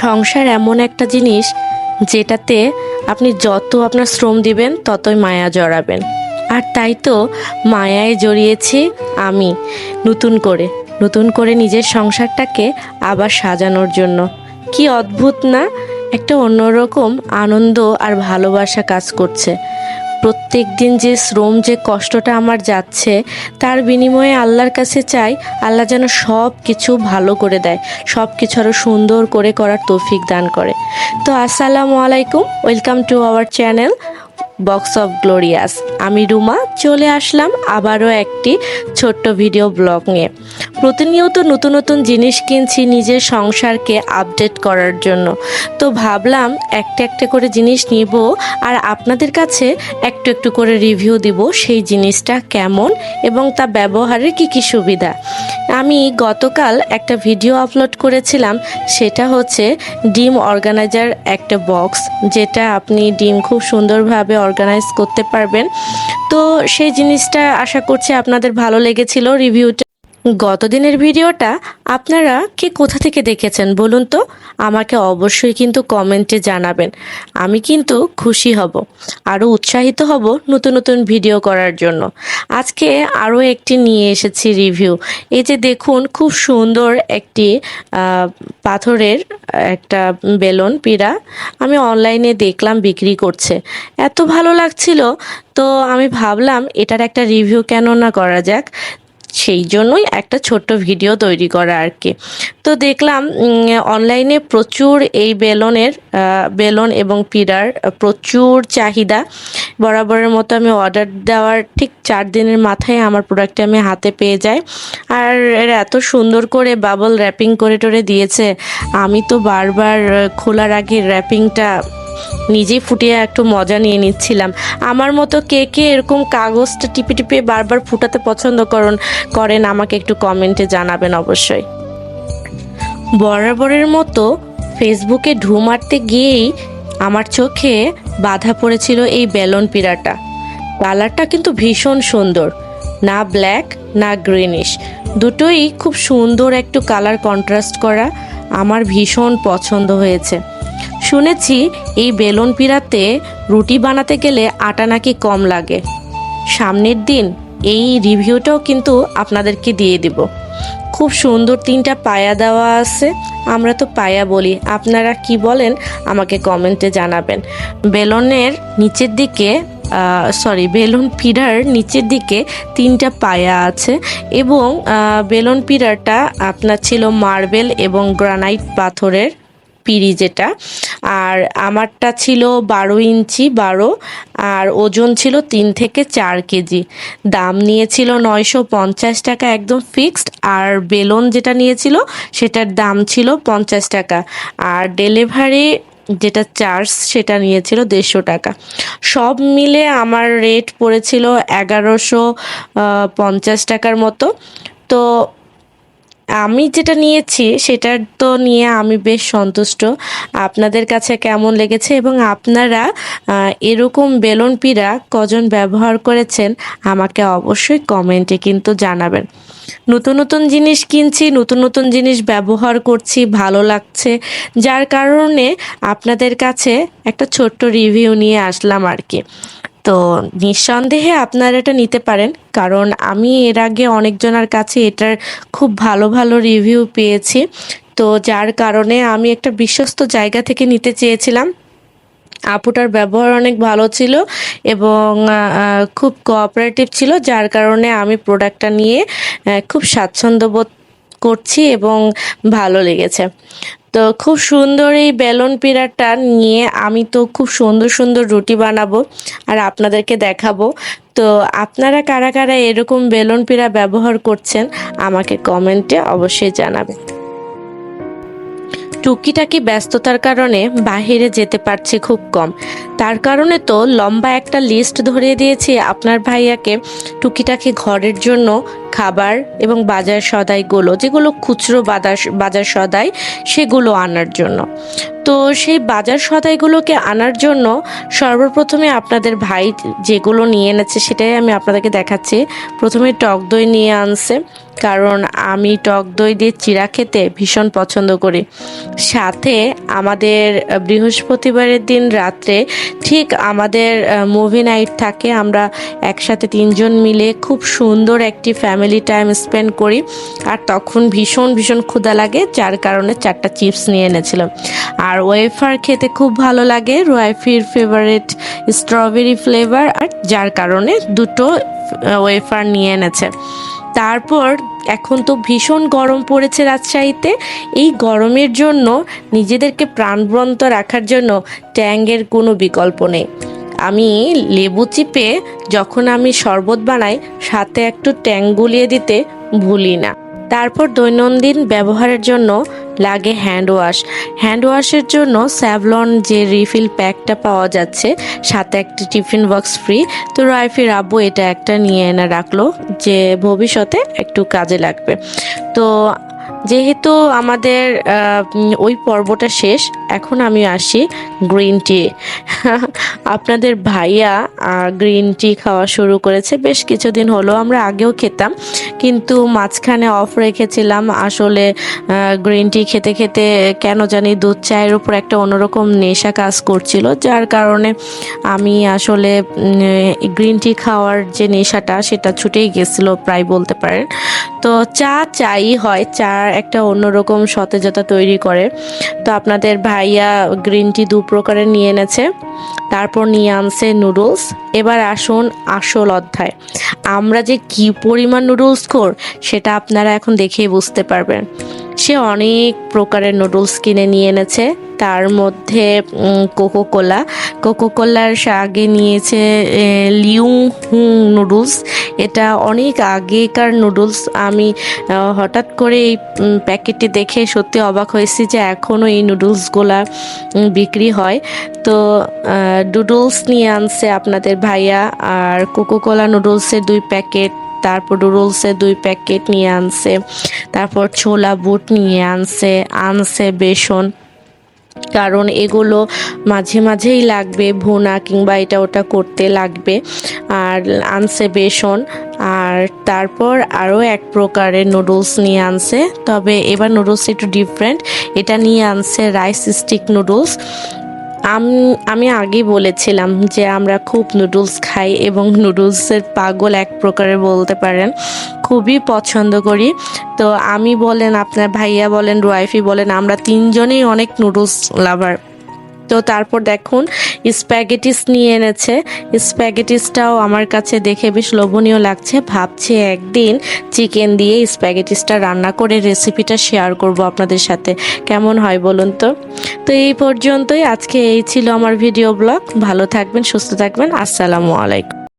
সংসার এমন একটা জিনিস যেটাতে আপনি যত আপনার শ্রম দিবেন, ততই মায়া জড়াবেন। আর তাই তো মায়ায় জড়িয়েছি আমি নতুন করে নতুন করে নিজের সংসারটাকে আবার সাজানোর জন্য। কি অদ্ভুত না? একটা অন্যরকম আনন্দ আর ভালোবাসা কাজ করছে। প্রত্যেক দিন যে শ্রম, যে কষ্টটা আমার যাচ্ছে, তার বিনিময়ে আল্লাহর কাছে চাই, আল্লাহ যেন সব কিছু ভালো করে দেয় সব কিছু আরও সুন্দর করে করার তৌফিক দান করে। তো আসসালামু আলাইকুম, welcome to our channel. Box of glorious. আমি রুমা, চলে আসলাম আবারও একটি ছোট্ট ভিডিও ব্লগ নিয়ে। প্রতিনিয়ত নতুন নতুন জিনিস কিনছি নিজের সংসারকে আপডেট করার জন্য। তো ভাবলাম একটা একটা করে জিনিস নিব আর আপনাদের কাছে একটু একটু করে রিভিউ দিব সেই জিনিসটা কেমন এবং তা ব্যবহারের কি কি সুবিধা। আমি গতকাল একটা ভিডিও আপলোড করেছিলাম, সেটা হচ্ছে ডিম অর্গানাইজার একটা বক্স, যেটা আপনি ডিম খুব সুন্দরভাবে অর্গানাইজ করতে পারবেন। তো সেই জিনিসটা আশা করছি আপনাদের ভালো লেগেছিল। রিভিউটা গত দিনের ভিডিওটা আপনারা কে কোথা থেকে দেখেছেন বলুন তো? আমাকে অবশ্যই কিন্তু কমেন্টে জানাবেন। আমি কিন্তু খুশি হব আরও উৎসাহিত হব নতুন নতুন ভিডিও করার জন্য। আজকে আরও একটি নিয়ে এসেছি রিভিউ। এই যে দেখুন, খুব সুন্দর একটি পাথরের একটা বেলুন পিড়া আমি অনলাইনে দেখলাম বিক্রি করছে। এত ভালো লাগছিল, তো আমি ভাবলাম, এটার একটা রিভিউ কেন না করা যাক? সেই জন্যই একটা ছোট্ট ভিডিও তৈরি করা আর কি। তো দেখলাম অনলাইনে প্রচুর এই বেলনের বেলন এবং পিড়ার প্রচুর চাহিদা। বরাবরের মতো আমি অর্ডার দেওয়ার ঠিক চার দিনের মাথায় আমার প্রোডাক্টটা আমি হাতে পেয়ে যাই। আর এরা এত সুন্দর করে বাবল র্যাপিং করে টোরে দিয়েছে। আমি তো বারবার খোলার আগে র্যাপিংটা নিজেই ফুটিয়ে একটু মজা নিয়ে নিচ্ছিলাম। আমার মতো কে কে এরকম কাগজটা টিপে টিপে বারবার ফুটাতে পছন্দ করুন, করেন আমাকে একটু কমেন্টে জানাবেন অবশ্যই। বরাবরের মতো ফেসবুকে ঢু মারতে গিয়েই আমার চোখে বাধা পড়েছিল এই বেলন পিড়াটা। কালারটা কিন্তু ভীষণ সুন্দর, না ব্ল্যাক, না গ্রিনিশ। দুটোই খুব সুন্দর একটু কালার কন্ট্রাস্ট করা, আমার ভীষণ পছন্দ হয়েছে। শুনেছি এই বেলন পিড়াতে রুটি বানাতে গেলে আটা নাকি কম লাগে। সামনের দিন এই রিভিউটাও কিন্তু আপনাদেরকে দিয়ে দিব। খুব সুন্দর তিনটা পায়া দেওয়া আছে, আমরা তো পায়া বলি। আপনারা কি বলেন, আমাকে কমেন্টে জানাবেন। বেলনের নিচের দিকে সরি বেলুন পিড়ার নিচের দিকে তিনটা পায়া আছে এবং বেলুন পিড়ারটা আপনার ছিল মার্বেল এবং গ্রানাইট পাথরের পিড়ি যেটা, আর আমারটা ছিল বারো ইঞ্চি, বারো, আর ওজন ছিল তিন থেকে চার কেজি। দাম নিয়েছিল নয়শো পঞ্চাশ টাকা একদম ফিক্সড, আর বেলুন যেটা নিয়েছিল সেটার দাম ছিল পঞ্চাশ টাকা। আর ডেলিভারি যেটা চার্জ সেটা নিয়েছিল দেড়শো টাকা। সব মিলে আমার রেট পড়েছিল এগারোশো পঞ্চাশ টাকার মতো। তো আমি যেটা নিয়েছি, সেটার তো নিয়ে আমি বেশ সন্তুষ্ট। আপনাদের কাছে কেমন লেগেছে এবং আপনারা এরকম বেলুন পিড়া কজন ব্যবহার করেছেন, আমাকে অবশ্যই কমেন্টে কিন্তু জানাবেন। নতুন নতুন জিনিস কিনছি, নতুন নতুন জিনিস ব্যবহার করছি, ভালো লাগছে। যার কারণে আপনাদের কাছে একটা ছোট্ট রিভিউ নিয়ে আসলাম আর কি। তো নিঃসন্দেহে আপনারা এটা নিতে পারেন। কারণ আমি এর আগে অনেকজনের কাছে এটার খুব ভালো ভালো রিভিউ পেয়েছি। তো যার কারণে আমি একটা বিশ্বস্ত জায়গা থেকে নিতে চেয়েছিলাম। আপুটার ব্যবহার অনেক ভালো ছিল এবং খুব কোঅপারেটিভ ছিল, যার কারণে আমি প্রোডাক্টটা নিয়ে খুব স্বাচ্ছন্দ্য বোধ করছি এবং ভালো লেগেছে। তো খুব সুন্দর এই বেলুন পিড়াটা নিয়ে আমি তো খুব সুন্দর সুন্দর রুটি বানাবো আর আপনাদেরকে দেখাবো। তো আপনারা কারা কারা এরকম বেলুন পিড়া ব্যবহার করছেন আমাকে কমেন্টে অবশ্যই জানাবেন। টুকিটাকি ব্যস্ততার কারণে বাইরে যেতে পারছি খুব কম। তার কারণে তো লম্বা একটা লিস্ট ধরিয়ে দিয়েছি আপনার ভাইয়াকে। টুকিটাকি ঘরের জন্য খাবার এবং বাজার সদাইগুলো, যেগুলো খুচরো বাজার বাজার সদাই, সেগুলো আনার জন্য। তো সেই বাজার সদাইগুলোকে আনার জন্য সর্বপ্রথমে আপনাদের ভাই যেগুলো নিয়ে এনেছে, সেটাই আমি আপনাদেরকে দেখাচ্ছি। প্রথমে টক দই নিয়ে আনছে, কারণ আমি টক দই দিয়ে চিরা খেতে ভীষণ পছন্দ করি। সাথে আমাদের বৃহস্পতিবারের দিন রাত্রে ঠিক আমাদের মুভি নাইট থাকে, আমরা একসাথে তিনজন মিলে খুব সুন্দর একটি ফ্যামিলি টাইম স্পেন্ড করি। আর তখন ভীষণ ভীষণ ক্ষুধা লাগে, যার কারণে চারটা চিপস নিয়ে এনেছিলাম। আর ওয়েফার খেতে খুব ভালো লাগে ওয়াইফির ফেভারিট স্ট্রবেরি ফ্লেভার আর যার কারণে দুটো ওয়েফার নিয়ে এনেছে। তারপর এখন তো ভীষণ গরম পড়েছে রাজশাহীতে। এই গরমের জন্য নিজেদেরকে প্রাণবন্ত রাখার জন্য ট্যাঙ্গের কোনো বিকল্প নেই। আমি লেবু চিপে যখন আমি শরবত বানাই, সাথে একটু ট্যাং গুলিয়ে দিতে ভুলি না। তারপর দৈনন্দিন ব্যবহারের জন্য লাগে হ্যান্ড ওয়াশ হ্যান্ড ওয়াশের জন্য স্যাভলন যে রিফিল প্যাকটা পাওয়া যাচ্ছে, সাথে একটি টিফিন বক্স ফ্রি তো রাইফির আব্বু এটা একটা নিয়ে এনে রাখল যে ভবিষ্যতে একটু কাজে লাগবে। তো যেহেতু আমাদের ওই পর্বটা শেষ, এখন আমি আসি গ্রিন টি। আপনাদের ভাইয়া গ্রিন টি খাওয়া শুরু করেছে। বেশ কিছুদিন হলো আমরা আগেও খেতাম, কিন্তু মাঝখানে অফ রেখেছিলাম। আসলে গ্রিন টি খেতে খেতে কেন জানি দুধ চায়ের উপর একটা অন্যরকম নেশা কাজ করছিল, যার কারণে আমি আসলে গ্রিন টি খাওয়ার যে নেশাটা, সেটা ছুটেই গেছিল, প্রায় বলতে পারেন। তো চা চাই হয় চা একটা অন্যরকম সতেজতা তৈরি করে। তো আপনাদের ভাইয়া গ্রিন টি দু প্রকারের নিয়ে এনেছে। তারপর নিয়ে আনছে নুডলস এবার আসুন আসল অধ্যায়। আমরা যে কি পরিমাণ নুডলস কর সেটা আপনারা এখন দেখেই বুঝতে পারবেন। সে অনেক প্রকারের নুডলস কিনে নিয়ে এনেছে। তার মধ্যে কোকো কোলা কোকো কোলার আগে নিয়েছে লিউং হুং নুডলস এটা অনেক আগেকার নুডলস আমি হঠাৎ করে এই প্যাকেটটি দেখে সত্যি অবাক হয়েছি যে এখনও এই নুডলসগুলা বিক্রি হয়। তো নুডলস নিয়ে আনছে আপনাদের ভাইয়া। আর কোকো কোলা নুডলসের দুই প্যাকেট তারপর নুডলসের দুই প্যাকেট নিয়ে আনছে। তারপর ছোলা, বুট নিয়ে আনছে আনছে বেসন। কারণ এগুলো মাঝে মাঝেই লাগবে ভুনা কিংবা এটা ওটা করতে লাগবে। আর আনছে বেসন। আর তারপর আরও এক প্রকারের নুডলস নিয়ে আনছে। তবে এবার নুডলস একটু ডিফারেন্ট এটা নিয়ে আনছে রাইস স্টিক নুডলস আম- আগেই বলেছিলাম যে আমরা খুব নুডলস খাই এবং নুডলসের পাগল এক প্রকারে বলতে পারেন, খুবই পছন্দ করি। তো আমি বলেন, আপনার ভাইয়া বলেন, রুয়াইফি বলেন, আমরা তিনজনেই অনেক নুডলস লাভার। তো তারপর দেখুন স্প্যাগেটিস নিয়ে এনেছে। স্প্যাগেটিসটাও আমার কাছে দেখে বেশ লোভনীয় লাগছে। ভাবছি একদিন চিকেন দিয়ে স্প্যাগেটিসটা রান্না করে রেসিপিটা শেয়ার করব আপনাদের সাথে। কেমন হয় বলুন তো? তো এই পর্যন্তই। আজকে এই ছিল আমার ভিডিও ব্লগ। ভালো থাকবেন, সুস্থ থাকবেন। আসসালামু আলাইকুম।